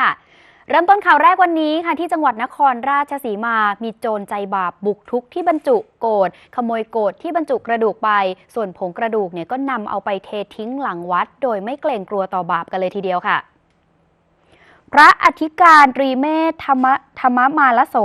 ค่ะ เริ่มต้นข่าวแรกวันนี้ค่ะที่จังหวัดนครราชสีมา มีโจรใจบาปบุกทุกที่บรรจุโกดขโมยโกดที่บรรจุกระดูกไป ส่วนผงกระดูกเนี่ยก็นำเอาไปเททิ้งหลังวัด โดยไม่เกรงกลัวต่อบาปกันเลยทีเดียวค่ะ พระอธิการตรีเมธธรรมธรรมมาลโส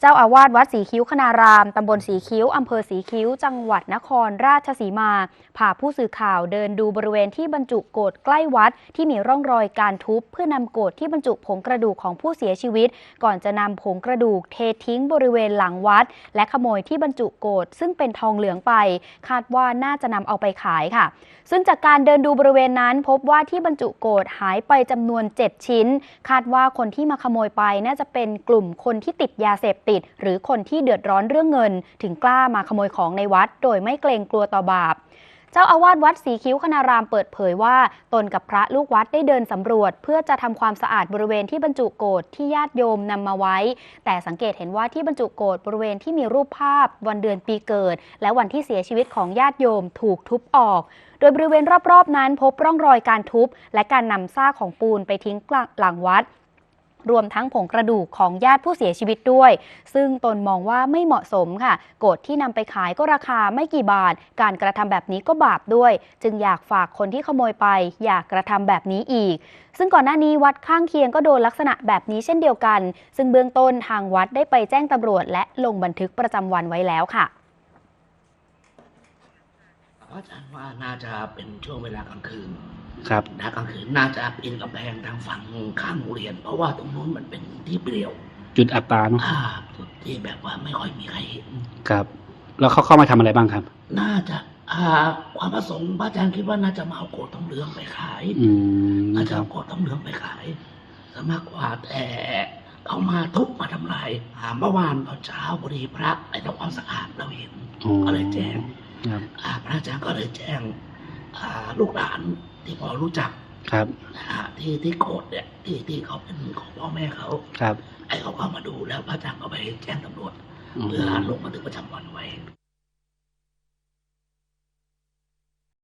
เจ้าอาวาสวัดสีคิ้วคณาราม ตำบลสีคิ้ว อำเภอสีคิ้ว จังหวัดนครราชสีมา พาผู้สื่อข่าวเดินดูบริเวณที่บรรจุโกดใกล้วัด ที่มีร่องรอยการทุบ เพื่อนำโกดที่บรรจุผงกระดูกของผู้เสียชีวิต ก่อนจะนำผงกระดูกเททิ้งบริเวณหลังวัด และขโมยที่บรรจุโกดซึ่งเป็นทองเหลืองไป คาดว่าน่าจะนำเอาไปขายค่ะ ซึ่งจากการเดินดูบริเวณนั้น พบว่าที่บรรจุโกดหายไปจำนวน 7 ชิ้นคาดว่าคนที่มาขโมยไปน่าจะเป็นกลุ่มคนที่ติดยาเสพติด หรือคนที่เดือดร้อนเรื่องเงิน ถึงกล้ามาขโมยของในวัด โดยไม่เกรงกลัวต่อบาป เจ้าอาวาสวัดสีคิ้วคณารามเปิดเผยว่าตนกับพระลูกวัดได้เดินสำรวจ เพื่อจะทำความสะอาดบริเวณที่บรรจุโกดที่ญาติโยมนำมาไว้ แต่สังเกตเห็นว่าที่บรรจุโกดบริเวณที่มีรูปภาพ วันเดือนปีเกิด และวันที่เสียชีวิตของญาติโยมถูกทุบออก โดยบริเวณรอบๆ นั้นพบร่องรอยการทุบและการนำซากของปูนไปทิ้งหลังวัด รวมทั้งผงกระดูกของญาติผู้เสียชีวิตด้วย ซึ่งตนมองว่าไม่เหมาะสมค่ะโกดที่นำไปขายก็ราคาไม่กี่บาท การกระทำแบบนี้ก็บาปด้วย จึงอยากฝากคนที่ขโมยไป อย่ากระทำแบบนี้อีก ซึ่งก่อนหน้านี้วัดข้างเคียงก็โดนลักษณะแบบนี้เช่นเดียวกัน ซึ่งเบื้องต้นทางวัดได้ไปแจ้งตำรวจ และลงบันทึกประจำวันไว้แล้วค่ะ อาจารย์ว่าน่าจะเป็นช่วงเวลากลางคืนครับนะกลางคืนน่าจะปีนกำแพงทางฝั่งข้างโรงเรียน เพราะว่าตรงนู้นมันเป็นที่เปลี่ยว จุดอัตราเนาะอ่าจุดที่แบบว่าไม่ค่อยมีใครเห็นครับ แล้วเขาเข้ามาทำอะไรบ้างครับ น่าจะอ่าความประสงค์พระอาจารย์คิดว่าน่าจะมาเอาโกดทองเหลืองไปขายอืมน่าจะครัเอาบโกดทองเหลืองไปขายซะมากกว่าแต่เขามาทุบมาทำลายอ่าเมื่อวานตอนเช้าพอดีพระไปทำความสะอาดเราเห็นอ๋อก็เลยแจ้งครับอ่า พระอาจารย์ก็เลยแจ้งอ่าลูกหลานที่พอรู้จักครับนะฮะที่ที่โกดเนี่ยที่ที่เขาเป็นของพ่อแม่เขาครับ ไอ้เขาเข้ามาดูแล้วพระอาจารย์ก็ไปแจ้งตำรวจอ๋อเพื่อลงบันทึกประจำวันไว้